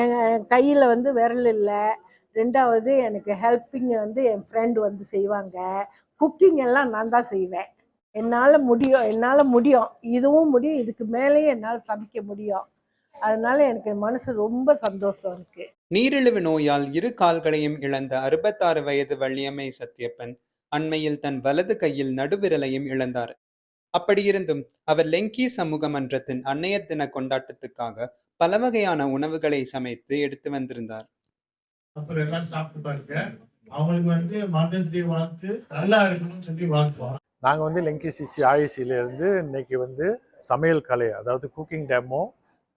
என் கையில் வந்து விரல் இல்லை. ரெண்டாவது எனக்கு ஹெல்ப்பிங் வந்து என் ஃப்ரெண்டு வந்து செய்வாங்க. குக்கிங் எல்லாம் நான் தான் செய்வேன். என்னால் முடியும் என்னால் முடியும். இதுவும் முடியும் இதுக்கு மேலேயும் என்னால் சமைக்க முடியும். அதனால எனக்கு மனசு ரொம்ப சந்தோஷம் இருக்குது நீரிழிவு நோயால் இரு கால்களையும் இழந்த அறுபத்தாறு வயது வள்ளியம்மை சத்தியப்பன் அண்மையில் தன் வலது கையில் நடுவிரலையும் இழந்தார். அப்படியிருந்தும் அவர் லெங்கி சமூக மன்றத்தின் அன்னையர் தின கொண்டாட்டத்துக்காக பல வகையான உணவுகளை சமைத்து எடுத்து வந்திருந்தார். அப்புறம் சாப்பிட்டு பாருங்க. அவங்களுக்கு வந்து மதர்ஸ் டே வாழ்த்து நல்லா இருக்கணும்னு சொல்லி வாழ்த்துவோம். நாங்கள் வந்து லெங்கி சிசி இருந்து இன்னைக்கு வந்து சமையல் கலை அதாவது cooking demo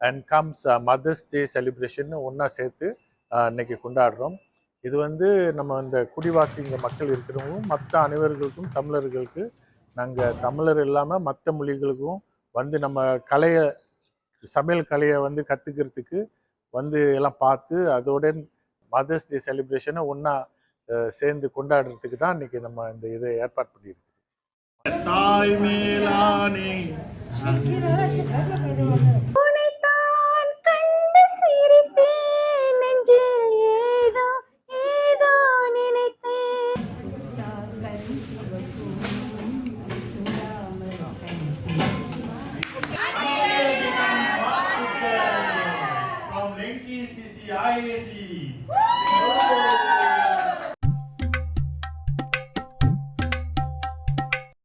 and cum mother's day celebration ஒன்றா சேர்த்து அஹ், இன்னைக்கு கொண்டாடுறோம். இது வந்து நம்ம இந்த குடிவாசிங்க மக்கள் இருக்கிறவங்களும் மற்ற அனைவர்களுக்கும் தமிழர்களுக்கு நாங்கள் தமிழர் இல்லாமல் மற்ற மொழிகளுக்கும் வந்து நம்ம கலையை சமையல் கலையை வந்து கற்றுக்கிறதுக்கு வந்து எல்லாம் பார்த்து அதோட மதர்ஸ் டே செலிப்ரேஷனை ஒன்றா சேர்ந்து கொண்டாடுறதுக்கு தான் இன்னைக்கு நம்ம இந்த இதை ஏற்பாடு பண்ணியிருக்கோம். தாய் மேலானே. NTCC, IAC.